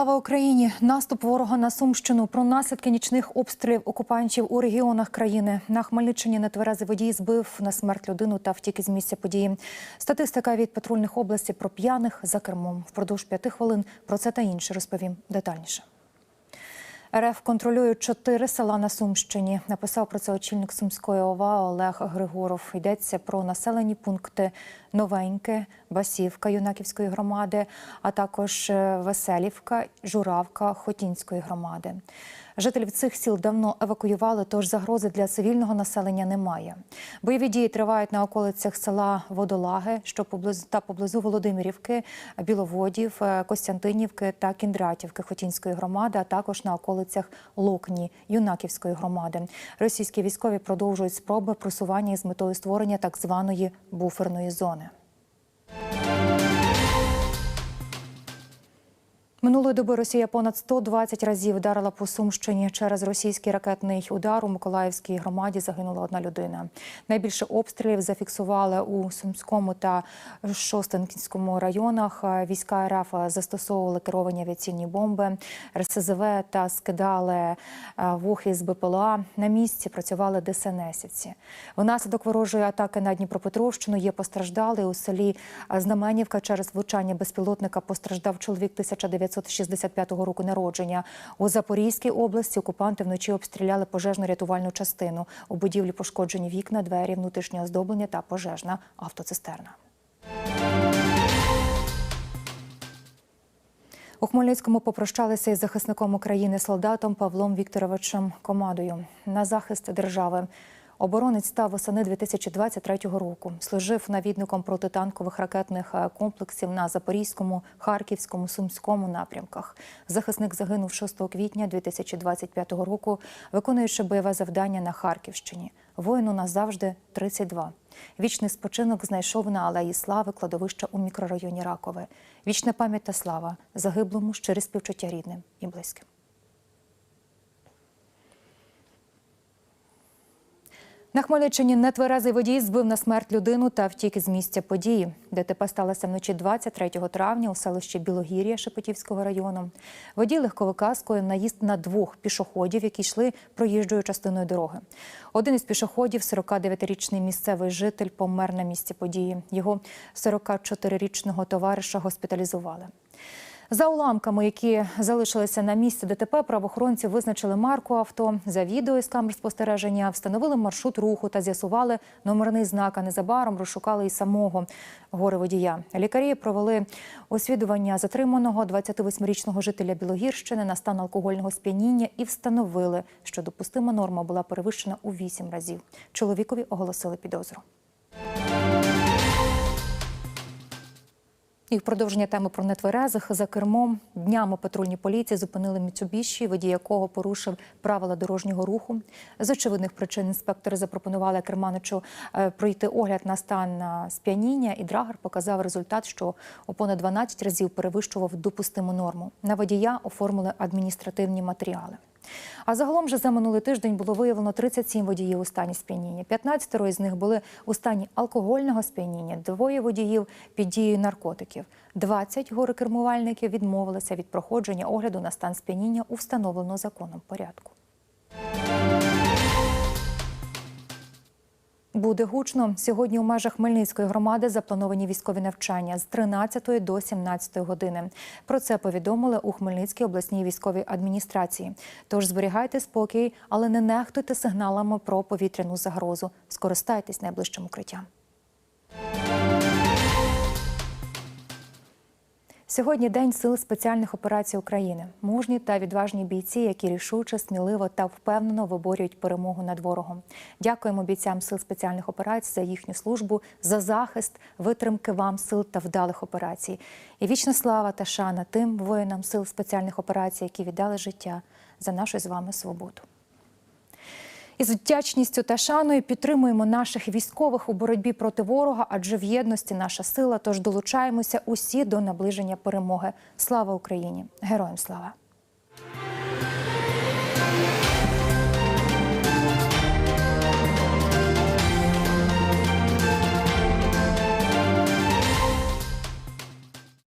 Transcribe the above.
Слава Україні! Наступ ворога на Сумщину про наслідки нічних обстрілів окупантів у регіонах країни. На Хмельниччині нетверезий водій збив на смерть людину та втік із місця події. Статистика від патрульних областей про п'яних за кермом. Впродовж п'яти хвилин про це та інше розповім детальніше. РФ контролює чотири села на Сумщині. Написав про це очільник Сумської ОВА Олег Григоров. Йдеться про населені пункти Новеньке, Басівка Юнаківської громади, а також е, Веселівка, Журавка Хотінської громади. Жителів цих сіл давно евакуювали, тож загрози для цивільного населення немає. Бойові дії тривають на околицях села Водолаги, що поблизу та поблизу Володимирівки, Біловодів, е, Костянтинівки та Кіндратівки Хотінської громади, а також на околицях Локні Юнаківської громади. Російські військові продовжують спроби просування із метою створення так званої буферної зони. Минулої доби Росія понад 120 разів вдарила по Сумщині. Через російський ракетний удар у Миколаївській громаді загинула одна людина. Найбільше обстрілів зафіксували у Сумському та Шостинському районах. Війська РФ застосовували керовані авіаційні бомби, РСЗВ та скидали е, вухи з БПЛА. На місці працювали ДСНСівці. Внаслідок ворожої атаки на Дніпропетровщину є постраждалий у селі Знаменівка. Через влучання безпілотника постраждав чоловік 1900 1965 року народження. У Запорізькій області окупанти вночі обстріляли пожежно-рятувальну частину. У будівлі пошкоджені вікна, двері, внутрішнє оздоблення та пожежна автоцистерна. У Хмельницькому попрощалися із захисником України солдатом Павлом Вікторовичем Комадою на захист держави. Оборонець став восени 2023 року. Служив навідником протитанкових ракетних е, комплексів на Запорізькому, Харківському, Сумському напрямках. Захисник загинув 6 квітня 2025 року, виконуючи бойове завдання на Харківщині. Воїну назавжди 32. Вічний спочинок знайшов на алеї слави кладовища у мікрорайоні Ракове. Вічна пам'ять та слава загиблому щирі співчуття рідним і близьким. На Хмельниччині нетверезий водій збив на смерть людину та втік із місця події. ДТП сталося вночі 23 травня у селищі Білогір'я Шепетівського району. Водій легковика скоїв наїзд на двох пішоходів, які йшли проїжджою частиною дороги. Один із пішоходів, 49-річний місцевий житель, помер на місці події. Його 44-річного товариша госпіталізували. За уламками, які залишилися на місці ДТП, правоохоронці визначили марку авто. За відео із камер спостереження встановили маршрут руху та з'ясували номерний знак. А незабаром розшукали і самого горе водія. Лікарі провели освідування затриманого 28-річного жителя Білогірщини на стан алкогольного сп'яніння і встановили, що допустима норма була перевищена у 8 разів. Чоловікові оголосили підозру. І в продовження теми про нетверезих за кермом днями патрульні поліції зупинили Міцубіші, водій якого порушив правила дорожнього руху. З очевидних причин інспектори запропонували керманичу е, пройти огляд на стан на сп'яніння, і драгер показав результат, що у понад 12 разів перевищував допустиму норму. На водія оформили адміністративні матеріали. А загалом же за минулий тиждень було виявлено 37 водіїв у стані сп'яніння. 15 із них були у стані алкогольного сп'яніння, двоє водіїв під дією наркотиків. 20 горе-кермувальників відмовилися від проходження огляду на стан сп'яніння у встановленому законом порядку. Буде гучно сьогодні. У межах Хмельницької громади заплановані військові навчання з 13 до 17 години. Про це повідомили у Хмельницькій обласній військовій адміністрації. Тож зберігайте спокій, але не нехтуйте сигналами про повітряну загрозу. Скористайтесь найближчим укриттям. Сьогодні день сил спеціальних операцій України. Мужні та відважні бійці, які рішуче, сміливо та впевнено виборюють перемогу над ворогом. Дякуємо бійцям сил спеціальних операцій за їхню службу, за захист, витримки вам сил та вдалих операцій. І вічна слава та шана тим воїнам сил спеціальних операцій, які віддали життя за нашу з вами свободу. Із вдячністю та шаною підтримуємо наших військових у боротьбі проти ворога, адже в єдності наша сила. Тож долучаємося усі до наближення перемоги. Слава Україні! Героям слава!